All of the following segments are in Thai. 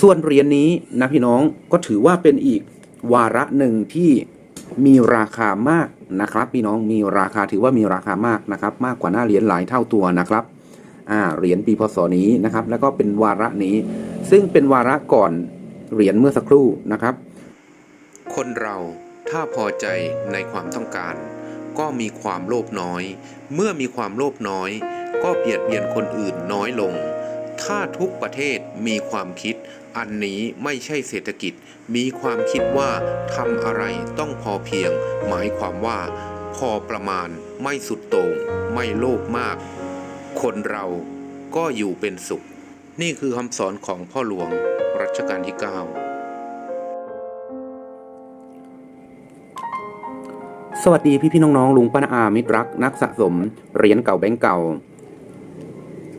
ส่วนเหรียญนี้นะพี่น้องก็ถือว่าเป็นอีกวาระหนึ่งที่มีราคามากนะครับ พี่น้องมีราคาถือว่ามีราคามากนะครับ มากกว่าหน้าเหรียญหลายเท่าตัวนะครับอ่าเหรียญปีพศนี้นะครับ แล้วก็เป็นวาระนี้ ซึ่งเป็นวาระก่อนเหรียญเมื่อสักครู่นะครับ คนเราถ้าพอใจในความต้องการ ก็มีความโลภน้อย เมื่อมีความโลภน้อย ก็เบียดเบียนคนอื่นน้อยลง ถ้าทุกประเทศมีความคิด อันนี้ไม่ใช่เศรษฐกิจ มีความคิดว่าทำอะไรต้องพอเพียง หมายความว่า พอประมาณไม่สุดโต่งไม่โลภมาก คนเราก็อยู่เป็นสุข นี่คือคำสอนของพ่อหลวงรัชกาลที่ 9 สวัสดีพี่พี่น้องๆลุงป้าน้าอามิตรรักนักสะสมเหรียญเก่าแบงก์เก่า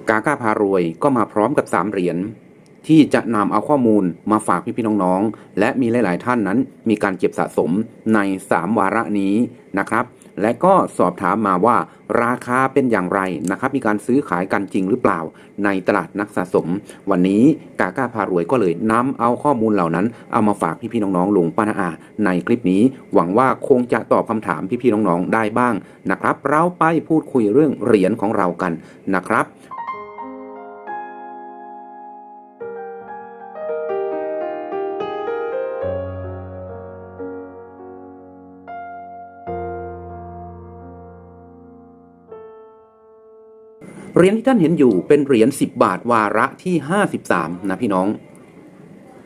กาก้าพารวยก็มาพร้อมกับ 3 เหรียญที่จะนำเอาข้อมูลมาฝากพี่พี่ๆน้องๆ และมีหลาย ๆ ท่านนั้น มีการเก็บสะสมใน 3 วาระนี้นะครับ และก็สอบถามมาว่าราคาเป็นอย่างไรนะครับ มีการซื้อขายกันจริงหรือเปล่า ในตลาดนักสะสม วันนี้กาก้าพารวยก็เลยนำเอาข้อมูลเหล่านั้น เอามาฝากพี่ๆน้องๆลงป้านาอาในคลิปนี้ หวังว่าคงจะตอบคำถามพี่ๆน้องๆได้บ้างนะครับ เราไปพูดคุยเรื่องเหรียญของเรากันนะครับ เหรียญที่ท่านเห็นอยู่เป็นเหรียญ10 บาทวาระที่ 53 นะพี่น้อง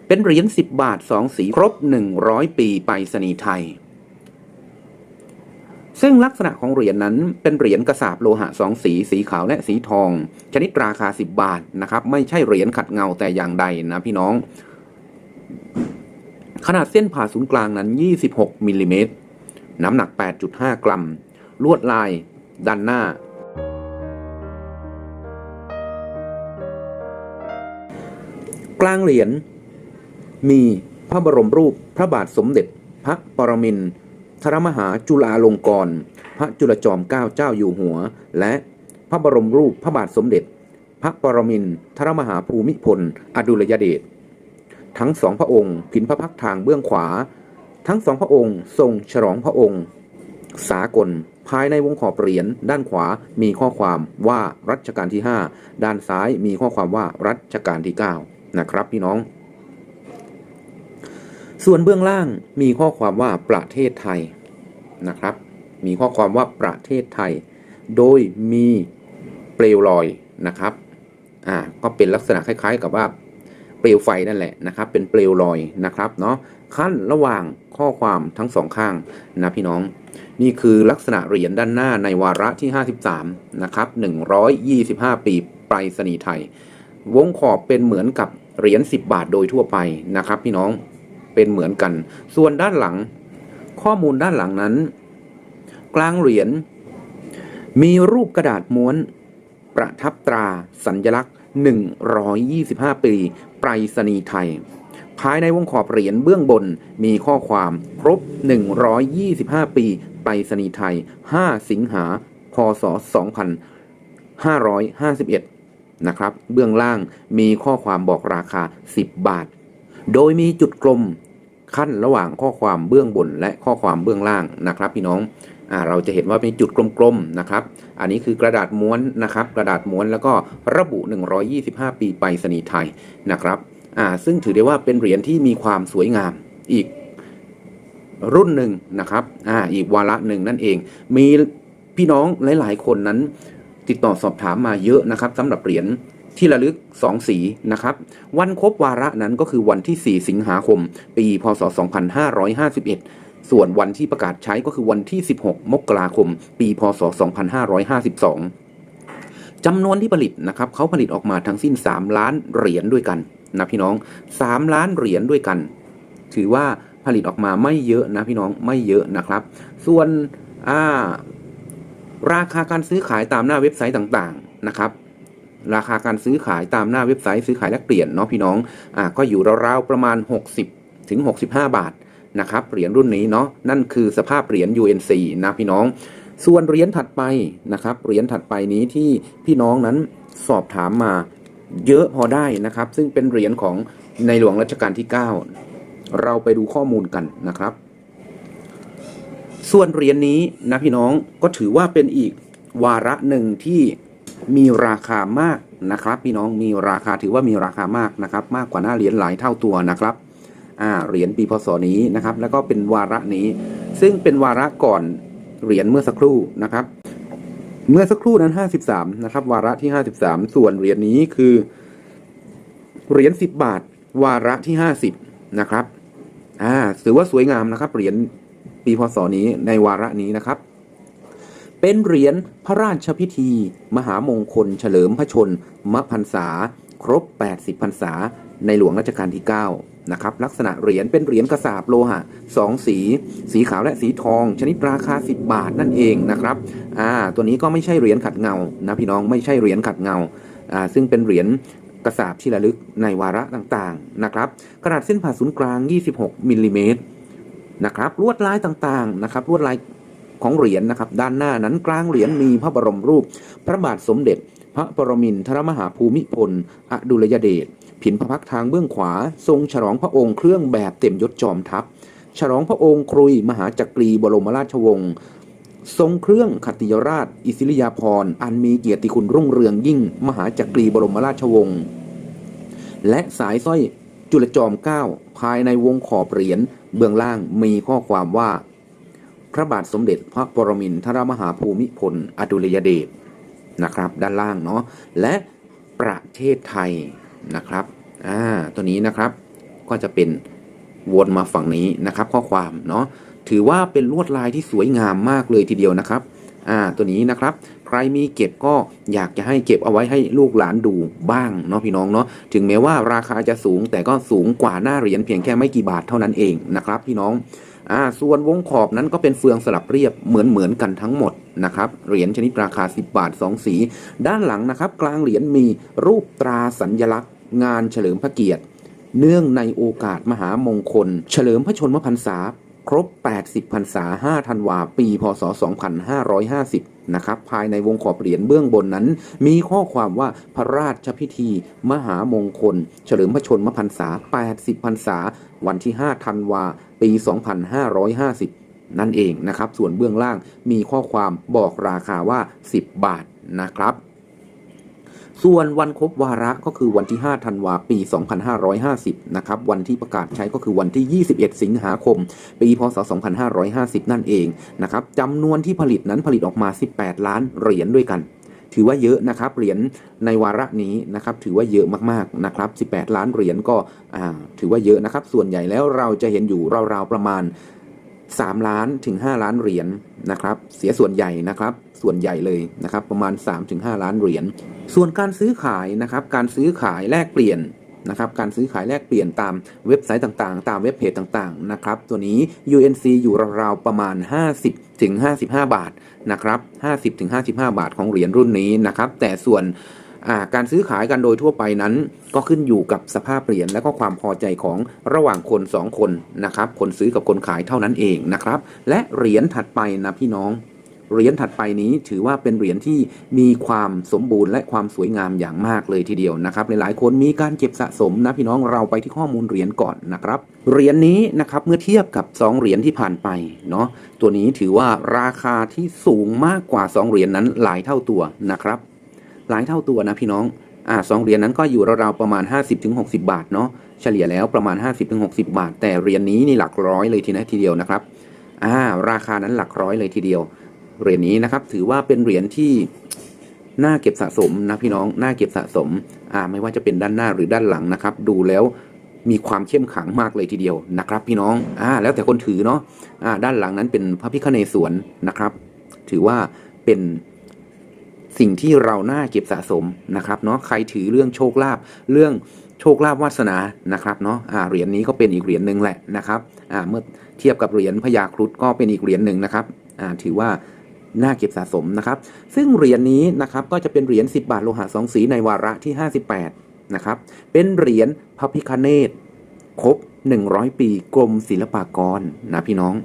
เป็นเหรียญ10 บาท 2 สีครบ 100 ปีไปรษณีย์ไทย ซึ่งลักษณะของเหรียญนั้นเป็นเหรียญกระสาบโลหะสองสี สีขาวและสีทอง ชนิดราคา 10 บาทนะครับ ไม่ใช่เหรียญขัดเงาแต่อย่างใดนะพี่น้อง ขนาดเส้นผ่าศูนย์กลางนั้น 26มิลลิเมตรน้ำหนัก 8.5 กรัม ลวดลายด้านหน้า กลางเหรียญมีพระบรมรูปพระบาทสมเด็จ พระปรมินทรมหาจุฬาลงกรณ์พระจุลจอมเกล้าเจ้าอยู่หัว และพระบรมรูปพระบาทสมเด็จ พระปรมินทรมหาภูมิพล อดุลยเดชทั้งสองพระองค์ผินพระพักทางเบื้องขวา ทั้งสองพระองค์ทรงฉลองพระองค์ สากลภายในวงขอบเหรียญด้านขวามีข้อความว่ารัชกาลที่ 5 ด้านซ้ายมีข้อความว่ารัชกาลที่ 9 นะครับพี่น้อง ส่วนเบื้องล่างมีข้อความว่าประเทศไทยนะครับ มีข้อความว่าประเทศไทย โดยมีเปลวลอยนะครับอ่าก็เป็นลักษณะคล้ายๆ กับว่าเปลวไฟนั่นแหละนะครับ เป็นเปลวลอยนะครับเนาะขั้นระหว่างข้อความทั้งสองข้างนะพี่น้อง นี่คือลักษณะเหรียญด้านหน้าในวาระที่ 53 นะครับ 125 ปีไปรษณีย์ไทย วงขอบเป็นเหมือนกับ เหรียญ10 บาทโดยทั่วไปนะครับ พี่น้องเป็นเหมือนกัน ส่วนด้านหลัง ข้อมูลด้านหลังนั้น กลางเหรียญมีรูปกระดาษม้วน ประทับตราสัญลักษณ์ 125 ปีไปรษณีย์ไทย ภายในวงขอบเหรียญเบื้องบนมีข้อความครบ 125 ปีไปรษณีย์ไทย 5 สิงหา พศ 2551 นะครับ เบื้องล่างมีข้อความบอกราคา 10 บาท โดยมีจุดกลมขั้นระหว่างข้อความเบื้องบนและข้อความเบื้องล่างนะครับ พี่น้องอเราจะเห็นว่าเป็นจุดกลมๆนะครับ อันนี้คือกระดาษม้วนนะครับ กระดาษม้วนแล้วก็ระบุ 125 ปีไปรษณีย์ไทยนะครับซึ่งถือได้ว่าเป็นเหรียญที่มีความสวยงามอีกรุ่นหนึ่งนะครับออีกวาระหนึ่งนั่นเอง มีพี่น้องหลาย ๆ คนนั้น ติดต่อสอบถามมาเยอะนะครับสำหรับเหรียญที่ระลึก 2 สีนะครับ วันครบวาระนั้นก็คือวันที่ 4 สิงหาคม ปีพศ 2551 ส่วนวันที่ประกาศใช้ก็คือวันที่ 16 มกราคม ปีพศ 2552จำนวนที่ผลิตนะครับเขาผลิตออกมาทั้งสิ้น 3 ล้านเหรียญด้วยกันนะพี่น้อง 3 ล้านเหรียญด้วยกัน ถือว่าผลิตออกมาไม่เยอะนะพี่น้องไม่เยอะนะครับ ส่วนอ่า ราคาการซื้อขายตามหน้าเว็บไซต์ต่างๆนะครับ ราคาการซื้อขายตามหน้าเว็บไซต์ซื้อขายแลกเปลี่ยนเนาะพี่น้องอ่าก็อยู่ราวๆประมาณ 60ถึง65 บาทนะครับเหรียญรุ่นนี้เนาะนั่นคือสภาพเหรียญ UNC นะพี่น้อง ส่วนเหรียญถัดไปนะครับเหรียญถัดไปนี้ที่พี่น้องนั้นสอบถามมาเยอะพอได้นะครับ ซึ่งเป็นเหรียญของในหลวงรัชกาลที่ 9 เราไปดูข้อมูลกันนะครับ ส่วนเหรียญนี้นะพี่น้องก็ถือว่าเป็นอีกวาระหนึ่งที่มีราคามากนะครับ พี่น้องมีราคาถือว่ามีราคามากนะครับ มากกว่าหน้าเหรียญหลายเท่าตัวนะครับอ่าเหรียญปีพศนี้นะครับ แล้วก็เป็นวาระนี้ ซึ่งเป็นวาระก่อนเหรียญเมื่อสักครู่นะครับ เมื่อสักครู่นั้น 53 นะครับ วาระที่ 53 ส่วนเหรียญนี้คือเหรียญ10 บาท วาระที่ 50 นะครับอ่าถือว่าสวยงามนะครับเหรียญ ปีพศนี้ในวาระนี้นะครับ เป็นเหรียญพระราชพิธี มหามงคล เฉลิมพระชนมพรรษา ครบ 80พรรษา ในหลวงรัชกาลที่ 9 นะครับ ลักษณะเหรียญเป็นเหรียญกระสาบโลหะสองสี สีขาวและสีทอง ชนิดราคา 10 บาทนั่นเองนะครับอ่าตัวนี้ก็ไม่ใช่เหรียญขัดเงานะพี่น้องไม่ใช่เหรียญขัดเงาอ่าซึ่งเป็นเหรียญกระสาบที่ระลึกในวาระต่างๆนะครับ ขนาดเส้นผ่าศูนย์กลาง 26 มิลลิเมตร นะครับลวดลายต่างๆนะครับลวดลายของเหรียญนะครับด้านหน้านั้นกลางเหรียญมีพระบรมรูป พระบาทสมเด็จ พระปรมินทรมหาภูมิพลอดุลยเดชผินพระพักทางเบื้องขวา ทรงฉลองพระองค์เครื่องแบบเต็มยศจอมทัพ ฉลองพระองค์ครุยมหาจักรีบรมราชวงศ์ทรงเครื่องขัตติยราช อิสริยาภรณ์อันมีเกียรติคุณรุ่งเรืองยิ่ง มหาจักรีบรมราชวงศ์และสายสร้อย จุลจอมเกล้าภายในวงขอบเหรียญเบื้องล่างมีข้อความว่า พระบาทสมเด็จพระปรมินทรมหาภูมิพลอดุลยเดชนะครับ ด้านล่างเนาะและประเทศไทยนะครับอ่าตัวนี้นะครับก็จะเป็นวนมาฝั่งนี้นะครับ ข้อความเนาะถือว่าเป็นลวดลายที่สวยงามมากเลยทีเดียวนะครับอ่าตัวนี้นะครับ รมีเก็บก็อยากจะให้เก็บเอาไว้ให้ลูกหลานดูบ้างเนาะพี่น้องเนาะถึงแม้ว่าราคาจะสูงแต่ก็สูงกว่าหน้าเหรียญเพียงแค่ไม่กี่บาทเท่านั้นเองนะครับ พี่น้องอ่าส่วนวงขอบนั้นก็เป็นเฟืองสลับเรียบเหมือนเหมือนกันทั้งหมดนะครับเหรียญชนิดราคา 10 บาท 2 สี ด้านหลังนะครับ กลางเหรียญมีรูปตราสัญลักษณ์ งานเฉลิมพระเกียรติ เนื่องในโอกาสมหามงคล เฉลิมพระชนมพรรษา ครบ 80 พรรษา 5 ธันวา ปี พศ 2550 นะครับภายในวงขอบเหรียญเบื้องบนนั้น มีข้อความว่าพระราชพิธี มหามงคล เฉลิมพระชนมพรรษา 80พรรษา วันที่ 5 ธันวา ปี 2550 นั่นเองนะครับ ส่วนเบื้องล่างมีข้อความบอกราคาว่า 10 บาทนะครับ ส่วนวันครบวาระก็คือวันที่ 5 ธันวาปี 2550 นะครับ วันที่ประกาศใช้ก็คือวันที่ 21 สิงหาคม ปี พศ 2550 นั่นเองนะครับจำนวนที่ผลิตนั้นผลิตออกมา 18 ล้านเหรียญด้วยกัน ถือว่าเยอะนะครับ เหรียญในวาระนี้นะครับ ถือว่าเยอะมากๆนะครับ 18 ล้านเหรียญก็ถือว่าเยอะนะครับ ส่วนใหญ่แล้วเราจะเห็นอยู่ราวๆประมาณ 3 ล้านถึง 5 ล้านเหรียญนะครับ เสียส่วนใหญ่นะครับ ส่วนใหญ่เลยนะครับ ประมาณ 3-5ล้านเหรียญ ส่วนการซื้อขายนะครับ การซื้อขายแลกเปลี่ยนนะครับ การซื้อขายแลกเปลี่ยนตามเว็บไซต์ต่างๆ ตามเว็บเพจต่างๆ นะครับ ตัวนี้ UNC อยู่ราวๆประมาณ 50ถึง55 บาทนะครับ 50ถึง55 บาทของเหรียญรุ่นนี้นะครับ แต่ส่วน การซื้อขายกันโดยทั่วไปนั้น ก็ขึ้นอยู่กับสภาพเหรียญและก็ความพอใจของระหว่างคน 2 คนนะครับ คนซื้อกับคนขายเท่านั้นเองนะครับ และเหรียญถัดไปนะพี่น้องเหรียญถัดไปนี้ถือว่าเป็นเหรียญที่มีความสมบูรณ์และความสวยงามอย่างมากเลยทีเดียวนะครับหลายๆคนมีการเก็บสะสมนะพี่น้องเราไปที่ข้อมูลเหรียญก่อนนะครับเหรียญนี้นะครับเมื่อเทียบกับ 2 เหรียญที่ผ่านไปเนาะตัวนี้ถือว่าราคาที่สูงมากกว่า 2 เหรียญนั้นหลายเท่าตัวนะครับ หลายเท่าตัวนะพี่น้องอ่าสองเหรียญนั้นก็อยู่ราวๆประมาณ 50-60 บาทเนาะเฉลี่ยแล้วประมาณ 50-60 บาท แต่เหรียญนี้นี่หลักร้อยเลยทีนะทีเดียวนะครับอ่าราคานั้นหลักร้อยเลยทีเดียว เหรียญนี้นะครับถือว่าเป็นเหรียญที่น่าเก็บสะสมนะพี่น้องน่าเก็บสะสมอ่าไม่ว่าจะเป็นด้านหน้าหรือด้านหลังนะครับ ดูแล้วมีความเข้มขังมากเลยทีเดียวนะครับ พี่น้องอ่าแล้วแต่คนถือเนาะอ่าด้านหลังนั้นเป็นพระพิฆเนศวรนะครับ ถือว่าเป็น สิ่งที่เราน่าเก็บสะสมนะครับเนาะใครถือเรื่องโชคลาภเรื่องโชคลาภวาสนานะครับเนาะอ่าเหรียญนี้ก็เป็นอีกเหรียญหนึ่งแหละนะครับอ่าเมื่อเทียบกับเหรียญพญาครุฑก็เป็นอีกเหรียญหนึ่งนะครับอ่าถือว่าน่าเก็บสะสมนะครับ ซึ่งเหรียญนี้นะครับก็จะเป็นเหรียญ10 บาทโลหะสองสีในวาระที่ 58นะครับเป็นเหรียญพระพิคเนตครบ 100 ปีกรมศิลปากรนะพี่น้อง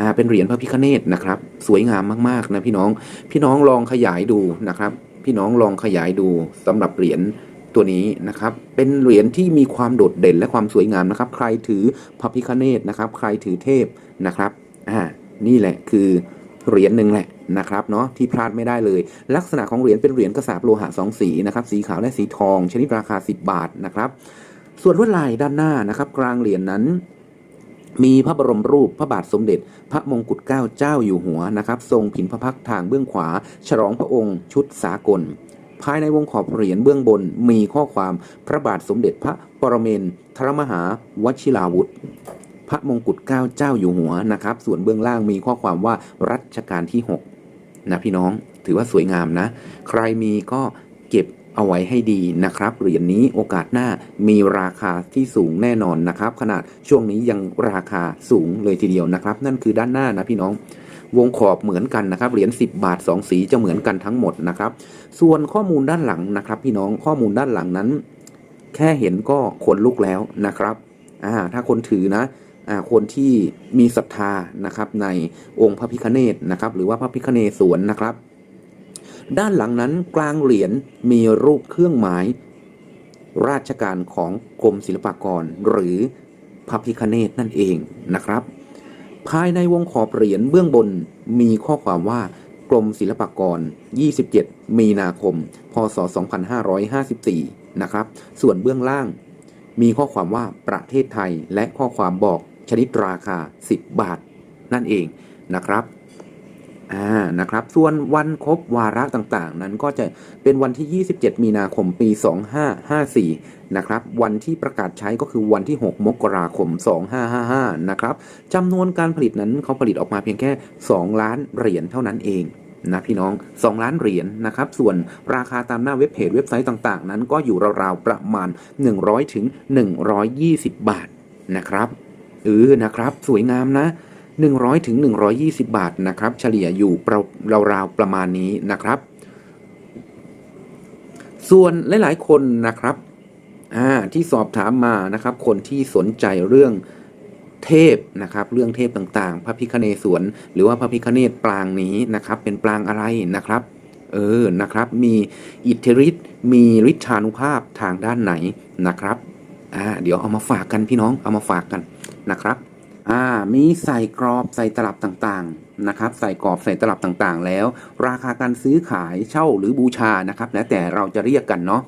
อ่าเป็นเหรียญพระพิฆเนศนะครับ สวยงามมากๆนะพี่น้องพี่น้องลองขยายดูนะครับ พี่น้องลองขยายดูสำหรับเหรียญตัวนี้นะครับเป็นเหรียญที่มีความโดดเด่นและความสวยงามนะครับ ใครถือพระพิคเนตนะครับ ใครถือเทพนะครับอ่านี่แหละคือเหรียญหนึ่งแหละนะครับเนาะที่พลาดไม่ได้เลย ลักษณะของเหรียญเป็นเหรียญกระสาบโลหะสองสีนะครับสีขาวและสีทอง ชนิดราคา 10 บาทนะครับ ส่วนลวดลายด้านหน้านะครับ กลางเหรียญนั้น มีพระบรมรูปพระบาทสมเด็จ พระมงกุฎเกล้าเจ้าอยู่หัวนะครับ ทรงผินพระพักทางเบื้องขวา ฉลองพระองค์ชุดสากล ภายในวงขอบเหรียญเบื้องบนมีข้อความพระบาทสมเด็จพระปรเมนทรมหาวชิราวุธ พระมงกุฎเกล้าเจ้าอยู่หัวนะครับ ส่วนเบื้องล่างมีข้อความว่ารัชกาลที่ 6 นะพี่น้องถือว่าสวยงามนะ ใครมีก็เก็บ เอาไว้ให้ดีนะครับเหรียญนี้โอกาสหน้ามีราคาที่สูงแน่นอนนะครับ ขนาดช่วงนี้ยังราคาสูงเลยทีเดียวนะครับ นั่นคือด้านหน้านะพี่น้องวงขอบเหมือนกันนะครับเหรียญ10 บาท 2 สีจะเหมือนกันทั้งหมดนะครับ ส่วนข้อมูลด้านหลังนะครับ พี่น้องข้อมูลด้านหลังนั้น แค่เห็นก็ขนลุกแล้วนะครับอ่าถ้าคนถือนะอ่าคนที่มีศรัทธานะครับในองค์พระพิคเนตนะครับ หรือว่าพระพิคเนศวรนะครับ ด้านหลังนั้นกลางเหรียญมีรูปเครื่องหมาย ราชการของกรมศิลปากร หรือพระพิคเนตนั่นเองนะครับ ภายในวงขอบเหรียญเบื้องบนมีข้อความว่ากรมศิลปากร 27 มีนาคม พศ 2554 นะครับ ส่วนเบื้องล่าง มีข้อความว่าประเทศไทยและข้อความบอกชนิดราคา 10 บาท นั่นเองนะครับ อ่านะครับ ส่วนวันครบวาระต่างๆ นั้นก็จะเป็นวันที่ 27 มีนาคมปี 2554 นะครับ วันที่ประกาศใช้ก็คือวันที่ 6 มกราคม 2555 นะครับจำนวนการผลิตนั้นเขาผลิตออกมาเพียงแค่ 2 ล้านเหรียญเท่านั้นเองนะพี่น้อง 2 ล้านเหรียญนะครับ ส่วนราคาตามหน้าเว็บเพจเว็บไซต์ต่างๆ นั้นก็อยู่ราวๆประมาณ 100ถึง120 บาทนะครับเออนะครับ สวยงามนะ 100ถึง120 บาทนะครับเฉลี่ยอยู่รราวๆประมาณนี้นะครับ ส่วนหลายๆคนนะครับที่สอบถามมานะครับ คนที่สนใจเรื่องเทพนะครับ เรื่องเทพต่างๆ พระพิคเนศวรหรือว่าพระพิคเนตปรางนี้นะครับ เป็นปรางอะไรนะครับ เออนะครับ มีอิทธิฤทธิ์มีฤทธานุภาพทางด้านไหนนะครับอ่าเดี๋ยวเอามาฝากกันพี่น้องเอามาฝากกันนะครับ อ่ามีใส่กรอบใส่ตลับต่างๆนะครับ ใส่กรอบใส่ตลับต่างๆ แล้ว ราคาการซื้อขายเช่าหรือบูชานะครับ แล้วแต่เราจะเรียกกันเนาะ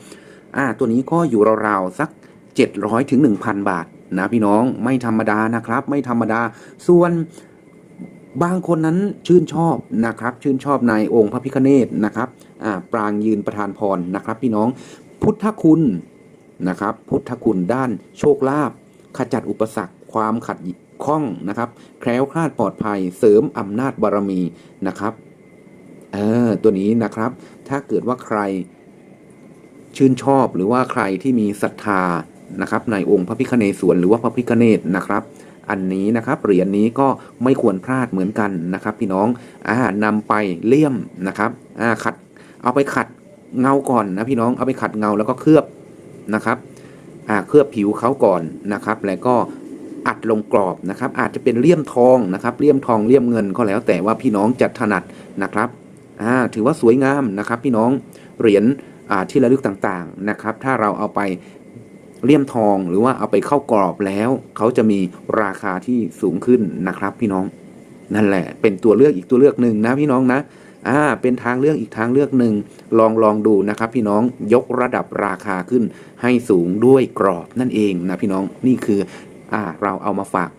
อ่า ตัวนี้ก็อยู่ราวๆสัก 700ถึง1,000 บาทนะพี่น้องไม่ธรรมดานะครับ ไม่ธรรมดา ส่วนบางคนนั้นชื่นชอบนะครับ ชื่นชอบในองค์พระพิฆเนศนะครับอ่าปรางยืนประธานพรนะครับ พี่น้องพุทธคุณนะครับ พุทธคุณด้านโชคลาภขจัดอุปสรรคความขัด ข้องนะครับ แคล้วคลาดปลอดภัย เสริมอำนาจบารมีนะครับเออตัวนี้นะครับ ถ้าเกิดว่าใครชื่นชอบหรือว่าใครที่มีศรัทธานะครับ ในองค์พระพิฆเนศวรหรือว่าพระพิฆเนศนะครับ อันนี้นะครับเหรียญนี้ก็ไม่ควรพลาดเหมือนกันนะครับ พี่น้องอ่านำไปเลี่ยมนะครับอ่าขัด เอาไปขัดเงาก่อนนะพี่น้องเอาไปขัดเงาแล้วก็เคลือบนะครับอ่าเคลือบผิวเขาก่อนนะครับ แล้วก็ อัดลงกรอบนะครับ อาจจะเป็นเลี่ยมทองนะครับเลี่ยมทองเลี่ยมเงินก็แล้ว แต่ว่าพี่น้องจะถนัดนะครับอ่าถือว่าสวยงามนะครับ พี่น้องเหรียญที่ระลึกต่างๆนะครับ ถ้าเราเอาไปเลี่ยมทองหรือว่าเอาไปเข้ากรอบแล้ว เขาจะมีราคาที่สูงขึ้นนะครับ พี่น้องนั่นแหละ เป็นตัวเลือกอีกตัวเลือกหนึ่งนะพี่น้องนะอ่าเป็นทางเลือกอีกทางเลือกหนึ่งลองลองดูนะครับ พี่น้องยกระดับราคาขึ้นให้สูงด้วยกรอบนั่นเองนะพี่น้องนี่คือ อ่าเราเอามาฝาก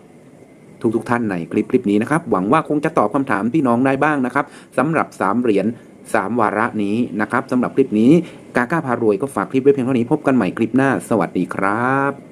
ทุกทุกท่านในคลิปคลิปนี้นะครับ หวังว่าคงจะตอบคำถามพี่น้องได้บ้างนะครับสำหรับ3เหรียญ3วาระนี้นะครับสำหรับคลิปนี้กาก้าพารวยก็ฝากคลิปไว้เพียงเท่านี้พบกันใหม่คลิปหน้า สวัสดีครับ